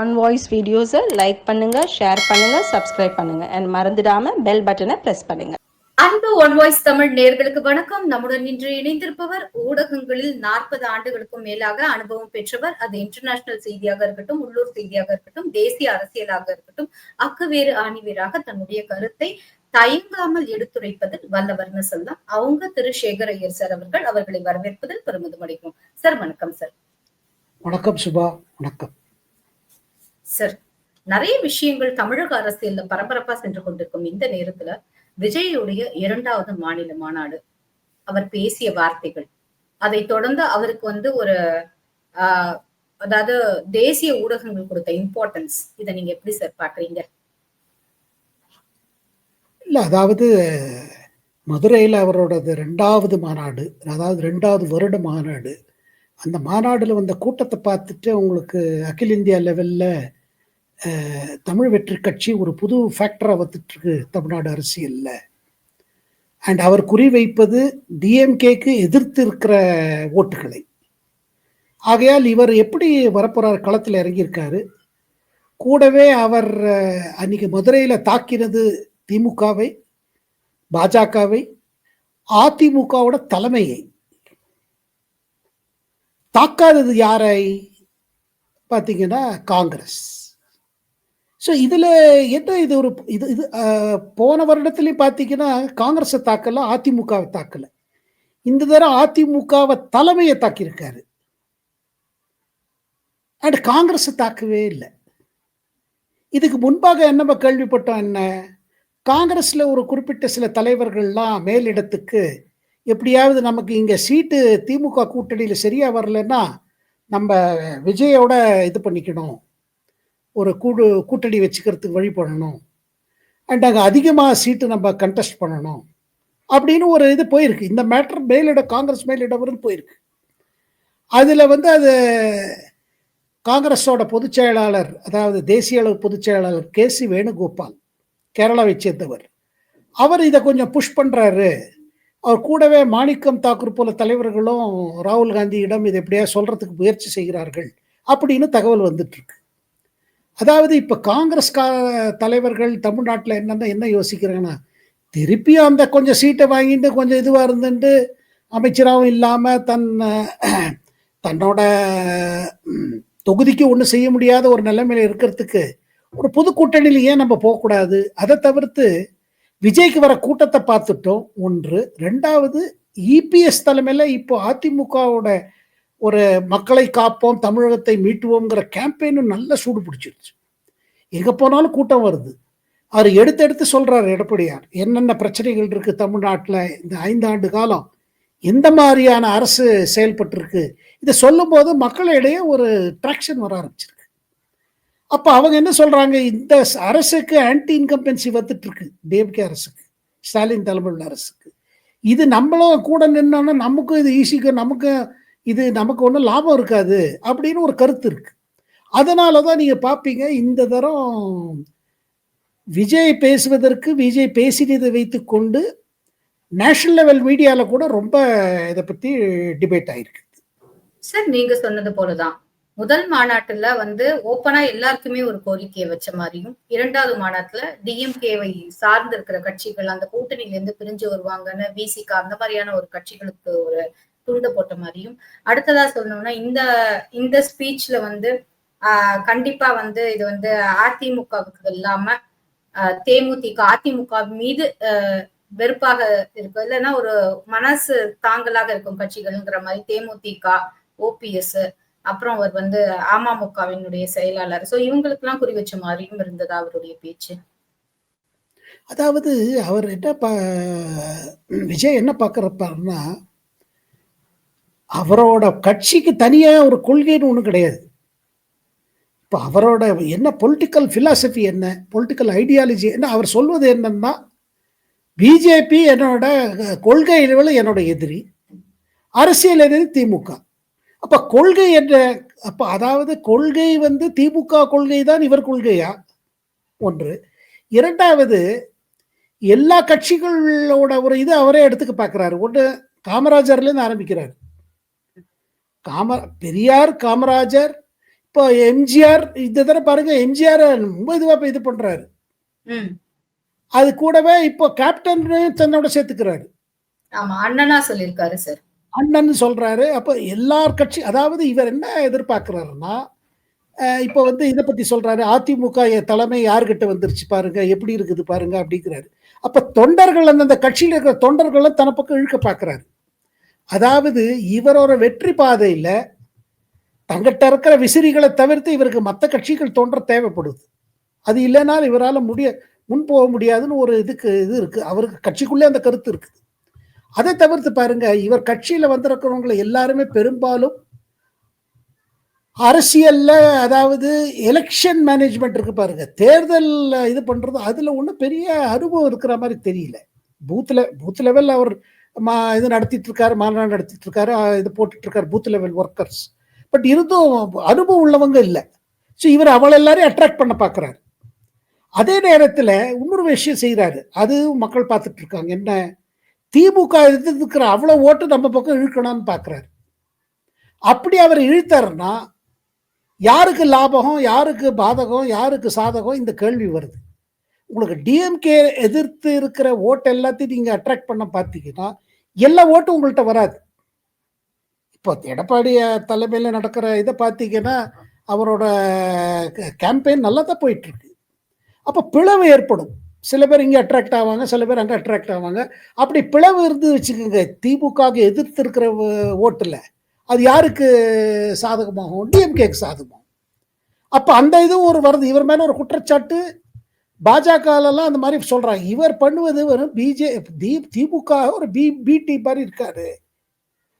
On voice வீடியோஸை like பண்ணுங்க share பண்ணுங்க சப்ஸ்கிரைப் பண்ணுங்க. அண்ட் மறந்துடாம பெல் பட்டனை பிரஸ் பண்ணுங்க. அன்பு ஒன் வாய்ஸ் தமிழ் நேர்களுக்கு வணக்கம். நம்முடன் இன்று இணைந்திருப்பவர் ஊடகங்களில் நாற்பது ஆண்டுகளுக்கும் மேலாக அனுபவம் பெற்றவர் அது இன்டர்நேஷனல் செய்தியாக இருக்கட்டும் உள்ளூர் செய்தியாக இருக்கட்டும் தேசிய அரசியலாக இருக்கட்டும் அக்குவேறு ஆணிவேராக தன்னுடைய கருத்தை தயங்காமல் எடுத்துரைப்பதில் வல்லவர்னு சொல்லலாம். அவங்க திரு சேகர் ஐயர் சார் அவர்கள் அவர்களை வரவேற்பதில் பெருமிதம் அடைகிறோம். சார் வணக்கம் சார். வணக்கம் சுபா வணக்கம். சார் நிறைய விஷயங்கள் தமிழக அரசியல்ல பரபரப்பா சென்று கொண்டிருக்கும் இந்த நேரத்துல விஜயுடைய இரண்டாவது மாநில மாநாடு. அவர் பேசிய வார்த்தைகள். அதை தொடர்ந்து அவருக்கு வந்து ஒரு ஆஹ் அதாவது தேசிய ஊடகங்கள் கொடுத்த இம்பார்ட்டன்ஸ் இதை நீங்க எப்படி சார் பாக்குறீங்க இல்ல அதாவது மதுரையில் அவரோடது ரெண்டாவது மாநாடு அதாவது ரெண்டாவது வருட மாநாடு. அந்த மாநாடுல வந்த கூட்டத்தை பார்த்துட்டு உங்களுக்கு அகில இந்தியா லெவலில் தமிழ் வெற்றி கட்சி ஒரு புது ஃபேக்டராக வந்துட்டுருக்கு தமிழ்நாடு அரசியலில். அண்ட் அவர் குறிவைப்பது டிஎம்கேக்கு எதிர்த்து இருக்கிற ஓட்டுகளை. ஆகையால் இவர் எப்படி வரப்போகிறார் களத்தில் இறங்கியிருக்காரு? கூடவே அவர் அன்றைக்கி அன்னைக்கு மதுரையில் தாக்கினது திமுகவை பாஜகவை அதிமுகவோட தலைமையை. தாக்காதது யாரை? பார்த்தீங்கன்னா காங்கிரஸ். ஸோ இதில் என்ன இது ஒரு இது இது போன வருடத்துலையும் பார்த்தீங்கன்னா காங்கிரஸை தாக்கல அதிமுகவை தாக்கல. இந்த தடவை அதிமுகவை தலைமையை தாக்கியிருக்காரு. அண்ட் காங்கிரஸை தாக்கவே இல்லை. இதுக்கு முன்பாக என்ன நம்ம கேள்விப்பட்டோம் என்ன? காங்கிரஸில் ஒரு குறிப்பிட்ட சில தலைவர்கள்லாம் மேலிடத்துக்கு எப்படியாவது நமக்கு இங்கே சீட்டு திமுக கூட்டணியில் சரியாக வரலன்னா நம்ம விஜயோட இது பண்ணிக்கணும். ஒரு கூடு கூட்டணி வச்சுக்கிறதுக்கு வழி பண்ணணும். அண்ட் அங்கே அதிகமாக சீட்டு நம்ம கண்டெஸ்ட் பண்ணணும். அப்படின்னு ஒரு இது போயிருக்கு. இந்த மேட்டர் மேலிட காங்கிரஸ் மேலிடம் போயிருக்கு. அதில் வந்து அது காங்கிரஸோட பொதுச் செயலாளர் அதாவது தேசிய அளவு பொதுச் செயலாளர் கே சி வேணுகோபால் கேரளாவை சேர்ந்தவர். அவர் இதை கொஞ்சம் புஷ் பண்ணுறாரு அவர் கூடவே மாணிக்கம் தாக்கூர் போல தலைவர்களும் ராகுல் காந்தியிடம் இதை எப்படியா சொல்கிறதுக்கு முயற்சி செய்கிறார்கள் அப்படின்னு தகவல் வந்துட்டுருக்கு அதாவது இப்போ காங்கிரஸ் கா தலைவர்கள் தமிழ்நாட்டில் என்னென்ன என்ன யோசிக்கிறாங்கன்னா திருப்பியும் அந்த கொஞ்சம் சீட்டை வாங்கிட்டு கொஞ்சம் இதுவாக இருந்துட்டு அமைச்சராகவும் இல்லாமல் தன் தன்னோட தொகுதிக்கு ஒன்றும் செய்ய முடியாத ஒரு நிலைமையில இருக்கிறதுக்கு ஒரு பொது கூட்டணியில் ஏன் நம்ம போகக்கூடாது அதை தவிர்த்து விஜய்க்கு வர கூட்டத்தை பார்த்துட்டோம். ஒன்று. ரெண்டாவது இபிஎஸ் தலைமையில் இப்போ அதிமுகவோட ஒரு மக்களை காப்போம் தமிழகத்தை மீட்டுவோங்கிற கேம்பெயினும் நல்ல சூடு பிடிச்சிருச்சு. எங்கே போனாலும் கூட்டம் வருது. அவர் எடுத்து எடுத்து சொல்கிறார் எடப்பாடியார் என்னென்ன பிரச்சனைகள் இருக்குது தமிழ்நாட்டில் இந்த ஐந்தாண்டு காலம்? எந்த மாதிரியான அரசு செயல்பட்டுருக்கு? இதை சொல்லும்போது மக்களிடையே ஒரு ட்ராக்ஷன் வர ஆரம்பிச்சிருக்கு. அப்போ அவங்க என்ன சொல்கிறாங்க இந்த அரசுக்கு ஆன்டி இன்கம்பென்சி வந்துட்டு இருக்கு டிஎம்கே அரசுக்கு ஸ்டாலின் தலைமையில் அரசுக்கு. இது நம்மளும் கூட நின்னோன்னா நமக்கும் இது ஈஸிக்கும் நமக்கு இது நமக்கு ஒன்றும் லாபம் இருக்காது அப்படின்னு ஒரு கருத்து இருக்கு. அதனால தான் நீங்கள் பார்ப்பீங்க இந்த தரம் விஜய் பேசுவதற்கு விஜய் பேசினதை வைத்துக்கொண்டு நேஷனல் லெவல் மீடியாவில் கூட ரொம்ப இதை பற்றி டிபேட் ஆயிருக்கு. சார் நீங்க சொன்னது போலதான். முதல் மாநாட்டுல வந்து ஓப்பனா எல்லாருக்குமே ஒரு கோரிக்கையை வச்ச மாதிரியும் இரண்டாவது மாநாட்டுல டிஎம்கேவை சார்ந்து இருக்கிற கட்சிகள் அந்த கூட்டணியில இருந்து பிரிஞ்சு வருவாங்கன்னு விசிகா அந்த மாதிரியான ஒரு கட்சிகளுக்கு ஒரு துண்டு போட்ட மாதிரியும் அடுத்ததா சொல்லணும்னா இந்த இந்த ஸ்பீச்ல வந்து ஆஹ் கண்டிப்பா வந்து இது வந்து அதிமுகவுக்கு இல்லாம ஆஹ் தேமுதிக அதிமுக மீது ஆஹ் வெறுப்பாக இருக்கும். இல்லைன்னா ஒரு மனசு தாங்கலாக இருக்கும் கட்சிகள்ங்கிற மாதிரி தேமுதிக ஓபிஎஸ் அப்புறம் அவர் வந்து அமமுகவினுடைய செயலாளர். சோ இவங்களுக்கு எல்லாம் குறி வச்ச மாதிரியும் இருந்ததா அவருடைய பேச்சு? அதாவது அவர் என்ன பா விஜய் என்ன பார்க்குறப்பாருன்னா அவரோட கட்சிக்கு தனியாக ஒரு கொள்கைன்னு ஒன்றும் கிடையாது. இப்போ அவரோட என்ன பொலிட்டிக்கல் ஃபிலாசபி என்ன பொலிட்டிக்கல் ஐடியாலஜி என்ன அவர் சொல்வது என்னன்னா பிஜேபி என்னோட கொள்கை அளவில் என்னோட எதிரி அரசியல் எதிரி திமுக. அப்போ கொள்கை என்ற அப்போ அதாவது கொள்கை வந்து திமுக கொள்கை தான் இவர் கொள்கையா? ஒன்று. இரண்டாவது எல்லா கட்சிகளோட ஒரு இது அவரே எடுத்துக்க பார்க்குறாரு ஒன்று காமராஜர்லேருந்து ஆரம்பிக்கிறார். காம பெரியார் காமராஜர் இப்போ எம்ஜிஆர் இந்த தடவை பாருங்க எம்ஜிஆர் ரொம்ப இதுவாக இது பண்றாரு. ம். அது கூடவே இப்போ கேப்டன் தன்னோட சேர்த்துக்கிறாரு. ஆமா அண்ணனா சொல்லியிருக்காரு சார். அண்ணன் சொல்றாரு அப்போ எல்லார் கட்சி அதாவது இவர் என்ன எதிர்பார்க்கிறாருன்னா இப்போ வந்து இதை பத்தி சொல்றாரு அதிமுக தலைமை யாருக்கிட்ட வந்துருச்சு பாருங்க எப்படி இருக்குது பாருங்க அப்படிங்கிறாரு. அப்ப தொண்டர்கள் அந்தந்த கட்சியில் இருக்கிற தொண்டர்களும் தன பக்கம் இழுக்க பார்க்கிறாரு. அதாவது இவரோட வெற்றி பாதையில் தங்கிட்ட இருக்கிற விசிறிகளை தவிர்த்து இவருக்கு மற்ற கட்சிகள் தோன்ற தேவைப்படுது. அது இல்லைனாலும் இவரால் முடிய முன் போக முடியாதுன்னு ஒரு இதுக்கு இது இருக்கு. அவருக்கு கட்சிக்குள்ளே அந்த கருத்து இருக்குது. அதை தவிர்த்து பாருங்க இவர் கட்சியில் வந்திருக்கிறவங்களை எல்லாருமே பெரும்பாலும் அரசியல்ல அதாவது எலெக்ஷன் மேனேஜ்மெண்ட் இருக்கு பாருங்க. தேர்தல் இது பண்றது அதுல ஒன்றும் பெரிய அனுபவம் இருக்கிற மாதிரி தெரியல. பூத்ல பூத் லெவல் அவர் மா இது நடத்திட்டு இருக்காரு மாநாடு நடத்திட்டு இருக்காரு இது போட்டுட்டு இருக்காரு பூத் லெவல் ஒர்க்கர்ஸ் பட் இருந்தும் அனுபவம் உள்ளவங்க இல்லை. ஸோ இவர் அவள் எல்லாரையும் அட்ராக்ட் பண்ண பார்க்குறாரு அதே நேரத்தில் இன்னொரு விஷயம் செய்கிறாரு அது மக்கள் பார்த்துட்டு இருக்காங்க என்ன? திமுக இருக்கிற அவ்வளோ ஓட்டு நம்ம பக்கம் இழுக்கணும்னு பார்க்குறாரு அப்படி அவர் இழுத்தாருன்னா யாருக்கு லாபகம் யாருக்கு பாதகம் யாருக்கு சாதகம்? இந்த கேள்வி வருது. உங்களுக்கு டிஎம்கே எதிர்த்து இருக்கிற ஓட்டு எல்லாத்தையும் நீங்கள் அட்ராக்ட் பண்ண பார்த்தீங்கன்னா எல்லா ஓட்டும் உங்கள்கிட்ட வராது. இப்போ எடப்பாடி தலைமையில் நடக்கிற இதை பார்த்தீங்கன்னா அவரோட கேம்பெயின் நல்லா தான் போயிட்டு இருக்கு அப்போ பிளவு ஏற்படும். சில பேர் இங்கே அட்ராக்ட் ஆவாங்க சில பேர் அங்கே அட்ராக்ட் ஆவாங்க. அப்படி பிளவு இருந்து வச்சுக்கோங்க திமுகவுக்கு எதிர்த்து இருக்கிற ஓட்டில் அது யாருக்கு சாதகமாகும்? டிஎம்கேக்கு சாதகமாகும். அப்போ அந்த இதுவும் ஒரு வருது. இவர் மேலே ஒரு குற்றச்சாட்டு பாஜகலாம் அந்த மாதிரி சொல்றாங்க. இவர் பண்ணுவது வெறும் பிஜே தி திமுக ஒரு பி பிடி மாதிரி இருக்காரு.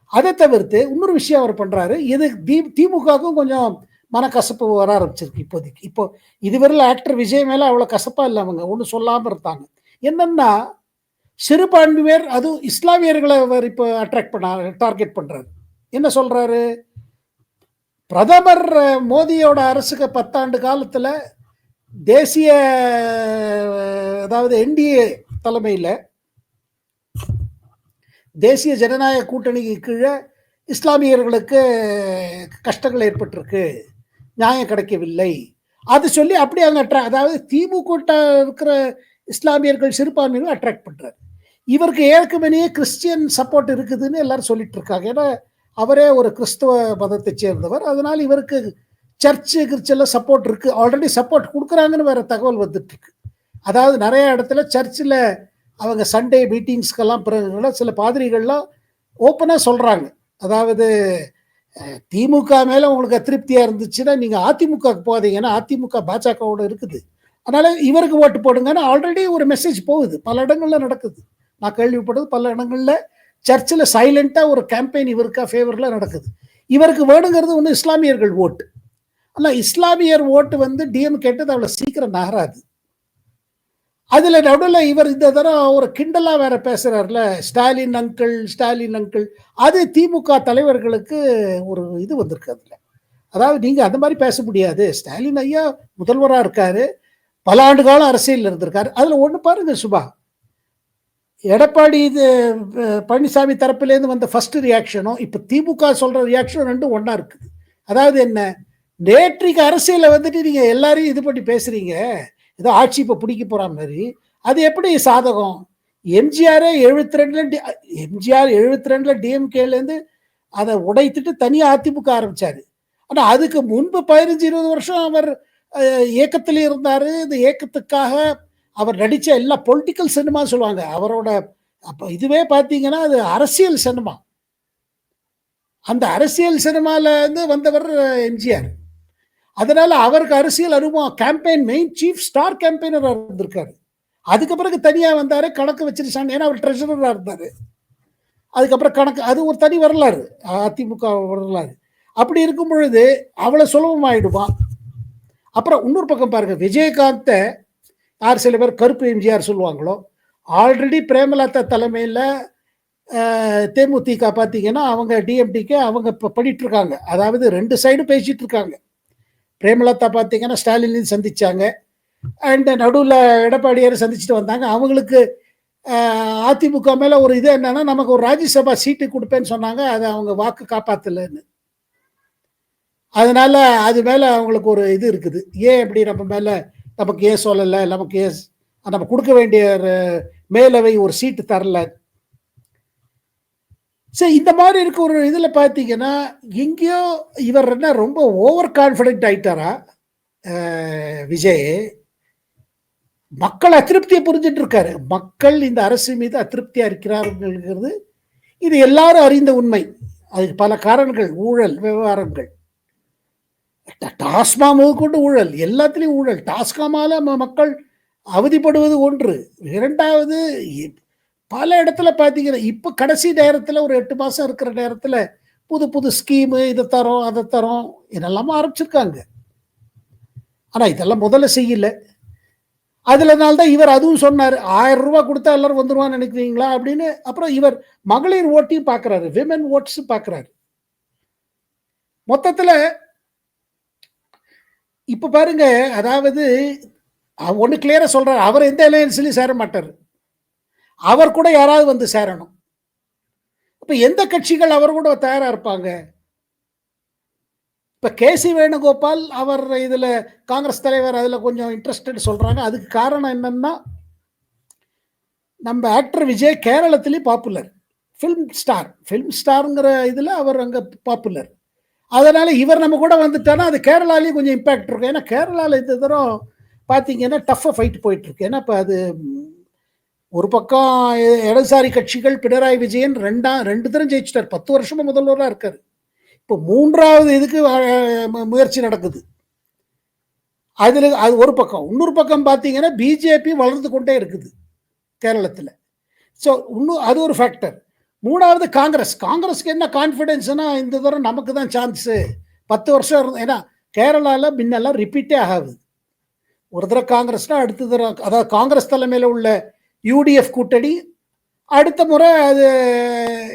அதை தவிர்த்து இன்னொரு விஷயம் அவர் பண்றாரு. இது தி திமுகவுக்கும் கொஞ்சம் மனக்கசப்பு வர ஆரம்பிச்சிருக்கு இப்போதைக்கு. இப்போ இதுவரையில் ஆக்டர் விஜய் மேல அவ்வளோ கசப்பா இல்லை அவங்க. ஒன்றும் சொல்லாமல் இருந்தாங்க என்னன்னா சிறுபான்மையர் அதுவும் இஸ்லாமியர்களை அவர் இப்போ அட்ராக்ட் பண்ண டார்கெட் பண்றாரு. என்ன சொல்றாரு? பிரதமர் மோதியோட மோடியோட அரசுக்கு பத்தாண்டு காலத்துல தேசிய அதாவது என்டிஏ தலைமையில் தேசிய ஜனநாயக கூட்டணிக்கு கீழே இஸ்லாமியர்களுக்கு கஷ்டங்கள் ஏற்பட்டிருக்கு. நியாயம் கிடைக்கவில்லை. அது சொல்லி அப்படி அவங்க அட்ராக்ட் அதாவது திமுக இருக்கிற இஸ்லாமியர்கள் சிறுபான்மைகள் அட்ராக்ட் பண்ணுறாரு இவருக்கு ஏற்கனவே கிறிஸ்டியன் சப்போர்ட் இருக்குதுன்னு எல்லாரும் சொல்லிட்டு இருக்காங்க. ஏன்னா அவரே ஒரு கிறிஸ்துவ மதத்தை சேர்ந்தவர். அதனால் இவருக்கு சர்ச்சு கிறிச்செல்லாம் சப்போர்ட் இருக்கு. ஆல்ரெடி சப்போர்ட் கொடுக்குறாங்கன்னு வேற தகவல் வந்துட்டு இருக்கு அதாவது நிறைய இடத்துல சர்ச்சில் அவங்க சண்டே மீட்டிங்ஸ்க்கெல்லாம் பிறகு சில பாதிரிகள்லாம் ஓப்பனாக சொல்கிறாங்க அதாவது திமுக மேலே உங்களுக்கு அதிருப்தியாக இருந்துச்சுன்னா நீங்கள் அதிமுகவுக்கு போகாதீங்கன்னா அதிமுக பாஜகவோட இருக்குது. அதனால் இவருக்கு ஓட்டு போடுங்கன்னு ஆல்ரெடி ஒரு மெசேஜ் போகுது. பல இடங்களில் நடக்குது. நான் கேள்விப்பட்டது பல இடங்களில் சர்ச்சில் சைலண்டாக ஒரு கேம்பெயின் இவருக்கா ஃபேவரில் நடக்குது. இவருக்கு வேணுங்கிறது ஒன்று இஸ்லாமியர்கள் ஓட்டு ஆனால் இஸ்லாமியர் ஓட்டு வந்து டிஎம் கேட்டது அவ்வளோ சீக்கிரம் நகராது. அதில் நடுவில் இவர் இந்த தடவை ஒரு கிண்டலாக வேற பேசுகிறார்ல ஸ்டாலின் அங்கிள் ஸ்டாலின் அங்கிள் அது திமுக தலைவர்களுக்கு ஒரு இது வந்திருக்கு அதில். அதாவது நீங்கள் அந்த மாதிரி பேச முடியாது. ஸ்டாலின் ஐயா முதல்வராக இருக்காரு. பல ஆண்டு காலம் அரசியலில் இருந்திருக்காரு. அதில் ஒன்று பாருங்க சுபா. எடப்பாடி இது பழனிசாமி தரப்புலேருந்து வந்த ஃபர்ஸ்ட் ரியாக்ஷனும் இப்போ திமுக சொல்கிற ரியாக்ஷனும் ரெண்டும் ஒன்றா இருக்குது அதாவது என்ன? நேற்றைக்கு அரசியலை வந்துட்டு நீங்கள் எல்லாரையும் இது பண்ணி பேசுறீங்க. ஏதோ ஆட்சி இப்போ பிடிக்க போற மாதிரி. அது எப்படி சாதகம்? எம்ஜிஆரே எழுபத்தி ரெண்டுல எம்ஜிஆர் எழுபத்தி ரெண்டுல டிஎம்கேலேருந்து அதை உடைத்துட்டு தனியாக அதிமுக ஆரம்பிச்சாரு. ஆனால் அதுக்கு முன்பு பதினஞ்சு இருபது வருஷம் அவர் இயக்கத்தில் இருந்தார். இருந்தாரு இந்த இயக்கத்துக்காக அவர் நடித்த எல்லா பொலிட்டிக்கல் சினிமா சொல்லுவாங்க. அவரோட அப்போ இதுவே பார்த்தீங்கன்னா அது அரசியல் சினிமா அந்த அரசியல் சினிமால இருந்து வந்தவர் எம்ஜிஆர். அதனால அவருக்கு அரசியல் அனுபவம் கேம்பெயின் மெயின் சீஃப் ஸ்டார் கேம்பெயினராக இருந்திருக்காரு. அதுக்கு பிறகு தனியாக வந்தாரு கணக்கு வச்சிருச்சாங்க ஏன்னா அவர் ட்ரெஷரராக இருந்தார். அதுக்கப்புறம் கணக்கு அது ஒரு தனி வரலாறு அதிமுக வரலாறு. அப்படி இருக்கும் பொழுது அவ்வளோ சுலபமாயிடுமா? அப்புறம் இன்னொரு பக்கம் பாருங்க விஜயகாந்தை யார் சில பேர் கருப்பு எம்ஜிஆர் சொல்லுவாங்களோ ஆல்ரெடி பிரேமலதா தலைமையில் தேமுதிக பார்த்தீங்கன்னா அவங்க டிஎம்டிக்கு அவங்க இப்போ பண்ணிட்டு இருக்காங்க. அதாவது ரெண்டு சைடும் பேசிட்டு இருக்காங்க. பிரேமலதா பார்த்தீங்கன்னா ஸ்டாலினையும் சந்திச்சாங்க. அண்ட் நடுவில் எடப்பாடியார் சந்திச்சுட்டு வந்தாங்க. அவங்களுக்கு அதிமுக மேலே ஒரு இது என்னன்னா நமக்கு ஒரு ராஜ்யசபா சீட்டு கொடுப்பேன்னு சொன்னாங்க. அதை அவங்க வாக்கு காப்பாற்றலைன்னு அதனால அது மேல அவங்களுக்கு ஒரு இது இருக்குது. ஏன் இப்படி நம்ம மேல நமக்கு ஏன் சொல்லலை? நமக்கு ஏன் நம்ம கொடுக்க வேண்டிய ஒரு மேலவை ஒரு சீட்டு தரல? சரி இந்த மாதிரி இருக்க ஒரு இதில் பார்த்தீங்கன்னா எங்கேயோ இவர் என்ன ரொம்ப ஓவர் கான்ஃபிடென்ட் ஆயிட்டாரா விஜய். மக்கள் அதிருப்தியை புரிஞ்சிட்டு இருக்காரு. மக்கள் இந்த அரசு மீது அதிருப்தியாக இருக்கிறார்கள்ங்கிறது இது எல்லாரும் அறிந்த உண்மை. அதுக்கு பல காரணங்கள் ஊழல் விவகாரங்கள். டாஸ்மா முதற்கொண்டு ஊழல் எல்லாத்துலேயும் ஊழல். டாஸ்காமால மக்கள் அவதிப்படுவது ஒன்று. இரண்டாவது பல இடத்துல பார்த்தீங்கன்னா இப்போ கடைசி நேரத்தில் ஒரு எட்டு மாதம் இருக்கிற நேரத்தில் புது புது ஸ்கீமு இதை தரோம் அதை தரோம் இதெல்லாமே ஆரம்பிச்சிருக்காங்க. ஆனால் இதெல்லாம் முதல்ல செய்யல. அதுலனால்தான் இவர் அதுவும் சொன்னார் ஆயிரம் ரூபா கொடுத்தா எல்லாரும் வந்துருவான்னு நினைக்கிறீங்களா அப்படின்னு. அப்புறம் இவர் மகளிர் ஓட்டையும் பார்க்குறாரு விமன் ஓட்ஸ் பார்க்குறாரு மொத்தத்தில் இப்போ பாருங்க அதாவது ஒன்று கிளியராக சொல்கிறார் அவர் எந்த அலையன்ஸ்லையும் சேர மாட்டார். அவர் கூட யாராவது வந்து சேரணும். இப்போ எந்த கட்சிகள் அவர் கூட தயாரா இருப்பாங்க? இப்போ கேசி வேணுகோபால் அவர் இதில் காங்கிரஸ் தலைவர் அதில் கொஞ்சம் இன்ட்ரெஸ்டட் சொல்றாங்க. அதுக்கு காரணம் என்னன்னா நம்ம ஆக்டர் விஜய் கேரளத்திலேயும் பாப்புலர் ஃபிலிம் ஸ்டார் ஃபிலிம் ஸ்டாருங்கிற இதில் அவர் அங்கே பாப்புலர் அதனால இவர் நம்ம கூட வந்துட்டானா அது கேரளாலேயும் கொஞ்சம் இம்பாக்ட் இருக்கும். ஏன்னா கேரளாவில் இந்த தரம் பார்த்தீங்கன்னா டஃப்பாக ஃபைட் போயிட்டு இருக்கு. ஏன்னா இப்போ அது ஒரு பக்கம் இடதுசாரி கட்சிகள் பினராயி விஜயன் ரெண்டா ரெண்டு தரம் ஜெயிச்சிட்டார். பத்து வருஷமா முதல்வராக இருக்கார். இப்போ மூன்றாவது இதுக்கு முயற்சி நடக்குது. அதில் அது ஒரு பக்கம். இன்னொரு பக்கம் பார்த்தீங்கன்னா பிஜேபி வளர்ந்து கொண்டே இருக்குது கேரளத்தில். ஸோ இன்னும் அது ஒரு ஃபேக்டர் மூணாவது காங்கிரஸ். காங்கிரஸ்க்கு என்ன கான்ஃபிடென்ஸ்னா இந்த தடவை நமக்கு தான் சான்ஸு பத்து வருஷம் இருந்த ஏன்னா கேரளாவில் முன்னெல்லாம் ரிப்பீட்டே ஆகாது. ஒரு தடவை காங்கிரஸ்னால் அடுத்த தடவை அதாவது காங்கிரஸ் தலைமையில் உள்ள யூடிஎஃப் கூட்டணி. அடுத்த முறை அது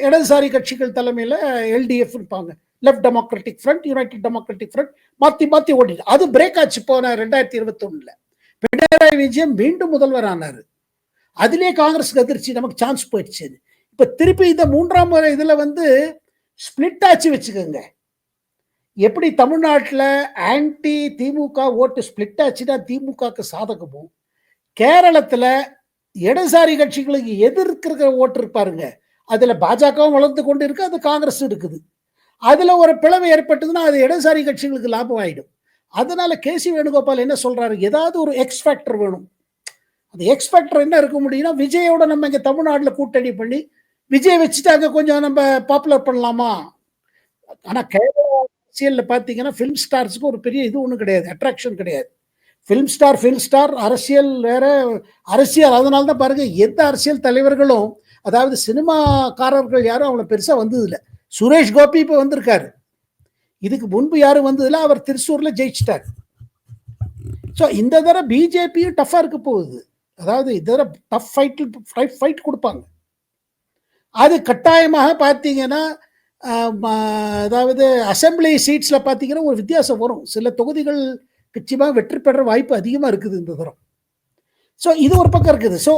இடதுசாரி கட்சிகள் தலைமையில் எல்டிஎஃப் இருப்பாங்க. Left democratic front united democratic front மாற்றி மாற்றி ஓடிட்டு. அது பிரேக் ஆச்சு போன ரெண்டாயிரத்தி இருபத்தொன்னில். பினராயி விஜயன் மீண்டும் முதல்வர் ஆனார். அதிலே காங்கிரஸுக்கு அதிர்ச்சி நமக்கு சான்ஸ் போயிடுச்சு இப்போ திருப்பி இந்த மூன்றாம் முறை இதில் வந்து ஸ்பிளிட் ஆச்சு வச்சுக்கோங்க. எப்படி தமிழ்நாட்டில் ஆன்டி திமுக ஓட்டு ஸ்பிளிட் ஆச்சுன்னா திமுகக்கு சாதகமும். கேரளத்தில் இடதுசாரி கட்சிகளுக்கு எதிர்க்கிற ஓட்டு இருப்பாருங்க அதில் பாஜகவும் வளர்ந்து கொண்டு இருக்கு அது காங்கிரஸ் இருக்குது. அதில் ஒரு பிளவு ஏற்பட்டதுன்னா அது இடதுசாரி கட்சிகளுக்கு லாபம் ஆகிடும் அதனால கேசி வேணுகோபால் என்ன சொல்றாரு? ஏதாவது ஒரு எக்ஸ் ஃபேக்டர் வேணும். அந்த எக்ஸ் ஃபேக்டர் என்ன இருக்க முடியும்னா விஜயோட நம்ம இங்கே தமிழ்நாட்டில் கூட்டணி பண்ணி விஜய் வச்சுட்டு அங்கே கொஞ்சம் நம்ம பாப்புலர் பண்ணலாமா? ஆனால் கேரளா அரசியலில் பார்த்தீங்கன்னா ஃபிலிம் ஸ்டார்ஸுக்கு ஒரு பெரிய இது ஒன்றும் கிடையாது அட்ராக்ஷன் கிடையாது. ஃபிலிம் ஸ்டார் ஃபிலிம் ஸ்டார் அரசியல் வேற அரசியல். அதனால தான் பாருங்க எந்த அரசியல் தலைவர்களும் அதாவது சினிமாக்காரர்கள் யாரும் அவளை பெருசாக வந்ததில்லை. சுரேஷ் கோபி இப்போ வந்திருக்காரு. இதுக்கு முன்பு யாரும் வந்ததில்லை அவர் திருச்சூரில் ஜெயிச்சிட்டார். ஸோ இந்த தடவை பிஜேபியும் டஃப்பாக இருக்க போகுது. அதாவது இந்த தடவை டஃப் ஃபைட்டில் ஃபைட் கொடுப்பாங்க. அது கட்டாயமாக பார்த்தீங்கன்னா அதாவது அசெம்பிளி சீட்ஸில் பார்த்தீங்கன்னா ஒரு வித்தியாசம் வரும். சில தொகுதிகள் நிச்சயமாக வெற்றி பெற வாய்ப்பு அதிகமாக இருக்குது இந்த தரம் ஸோ இது ஒரு பக்கம் இருக்குது. ஸோ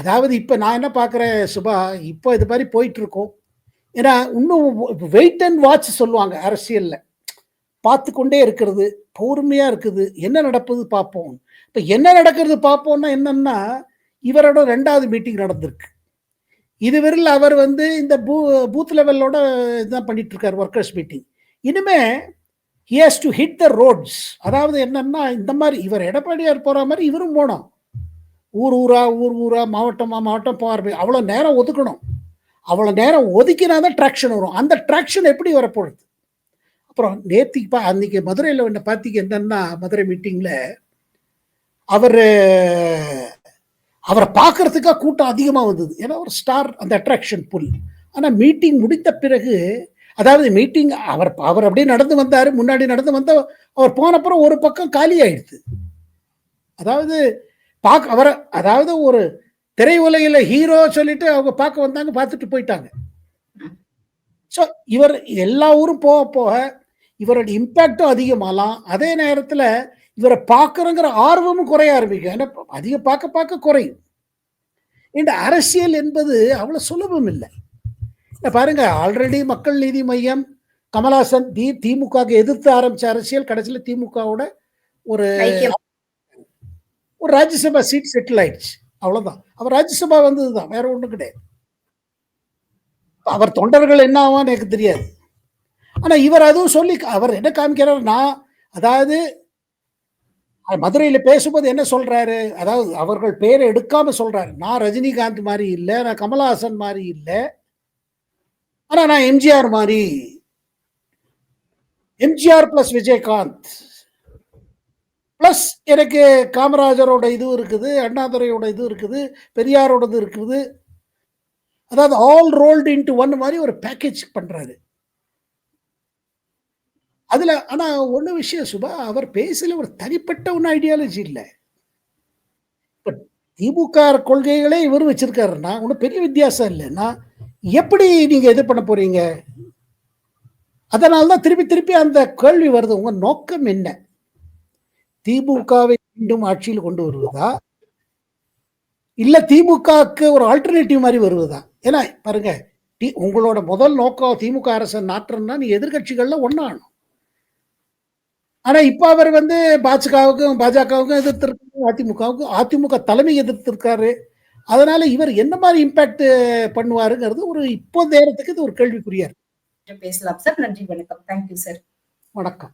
அதாவது இப்போ நான் என்ன பார்க்குறேன் சுபா இப்போ இது மாதிரி போயிட்டுருக்கோம். ஏன்னா இன்னும் வெயிட் அண்ட் வாட்ச் சொல்லுவாங்க அரசியலில். பார்த்து கொண்டே இருக்கிறது பொறுமையாக இருக்குது. என்ன நடப்பது பார்ப்போம். இப்போ என்ன நடக்கிறது பார்ப்போம்னா என்னன்னா இவரோட ரெண்டாவது மீட்டிங் நடந்திருக்கு. இதுவரையில் அவர் வந்து இந்த பூ பூத் லெவலோட இதுதான் பண்ணிட்டு இருக்கார் ஒர்க்கர்ஸ் மீட்டிங் இனிமே he's to hit the roads அதாவது என்னன்னா இந்த மாதிரி இவர் எடப்பாடியார் போற மாதிரி இவரும் போனோம் ஊர் ஊரா ஊர் ஊரா மாவட்டமா மாவட்டம் போகிற அவ்வளோ நேரம் ஒதுக்கணும். அவ்வளோ நேரம் ஒதுக்கினா தான் ட்ராக்ஷன் வரும். அந்த ட்ராக்ஷன் எப்படி வரப்போகுது? அப்புறம் நேத்திக்கு பா அன்னைக்கு மதுரையில் ஒன்று பார்த்திக்கு என்னன்னா மதுரை மீட்டிங்கில் அவர் அவரை பார்க்கறதுக்காக கூட்டம் அதிகமாக வந்தது. ஏன்னா ஒரு ஸ்டார் அந்த அட்ராக்ஷன் புல் ஆனால் மீட்டிங் முடித்த பிறகு அதாவது மீட்டிங் அவர் அவர் அப்படியே நடந்து வந்தார் முன்னாடி நடந்து வந்த அவர் போனப்புறம் ஒரு பக்கம் காலி ஆயிடுது. அதாவது பார்க்க அவரை அதாவது ஒரு திரையுலகில் ஹீரோ சொல்லிட்டு அவங்க பார்க்க வந்தாங்க பார்த்துட்டு போயிட்டாங்க. ஸோ இவர் எல்லா ஊரும் போக போக இவரோட இம்பேக்டும் அதிகமாகலாம் அதே நேரத்தில் இவரை பார்க்குறங்கிற ஆர்வமும் குறைய ஆரம்பிக்கும் ஏன்னா அதிகம் பார்க்க பார்க்க குறையும். இந்த அரசியல் என்பது அவ்வளோ சுலபம் இல்லை. பாருங்க ஆல்ரெடி மக்கள் நீதி மையம் கமலஹாசன் தி திமுகவுக்கு எதிர்த்து ஆரம்பிச்ச அரசியல் கடைசியில திமுகவோட ஒரு ஒரு ராஜ்யசபா சீட் செட்டில் ஆயிடுச்சு. அவ்வளவுதான். அவர் ராஜ்யசபா வந்ததுதான் வேற ஒண்ணும் கிடையாது. அவர் தொண்டர்கள் என்ன ஆவான்னு எனக்கு தெரியாது. ஆனா இவர் அதுவும் சொல்லி அவர் என்ன காமிக்கிறார் நான் அதாவது மதுரையில பேசும்போது என்ன சொல்றாரு? அதாவது அவர்கள் பேரை எடுக்காம சொல்றாரு. நான் ரஜினிகாந்த் மாதிரி இல்லை நான் கமலஹாசன் மாதிரி இல்லை. ஆனா நான் எம்ஜிஆர் மாதிரி. எம்ஜிஆர் பிளஸ் விஜயகாந்த். பிளஸ் எனக்கு காமராஜரோட இது இருக்குது அண்ணாதுரையோட இது இருக்குது பெரியாரோடது இருக்குது. அதாவது ஆல் ரோல்டு இன்டு ஒன் மாதிரி ஒரு பேக்கேஜ் பண்றாரு. அதுல ஆனா ஒண்ணு விஷயம் சுபா அவர் பேசல ஒரு தனிப்பட்ட ஒன்றும் ஐடியாலஜி இல்லை. இப்ப திமுக கொள்கைகளே இவர் வச்சிருக்காருன்னா ஒன்றும் பெரிய வித்தியாசம் இல்லைன்னா எப்படி நீங்க இது பண்ண போறீங்க? அதனால தான் திருப்பி திருப்பி அந்த கேள்வி வருது. உங்க நோக்கம் என்ன? திமுகவை மீண்டும் ஆட்சியில் கொண்டு வருவதா? இல்ல திமுகவுக்கு ஒரு ஆல்டர்னேட்டிவ் மாதிரி வருவதா? ஏன்னா பாருங்க டி உங்களோட முதல் நோக்கம் திமுக அரசு நாட்டுறதுன்னா நீ எதிர்கட்சிகள்ல ஒன்னாகணும் ஆனா இப்ப அவர் வந்து பாஜகவுக்கும் பாஜகவுக்கும் எதிர்த்திருக்காரு அதிமுகவுக்கும் அதிமுக தலைமை எதிர்த்திருக்காரு. அதனால இவர் என்ன மாதிரி இம்பாக்ட் பண்ணுவாருங்கிறது ஒரு இப்போ நேரத்துக்கு இது ஒரு கேள்விக்குரியா இருக்கு. பேசலாம் சார். நன்றி வணக்கம். தேங்க்யூ சார் வணக்கம்.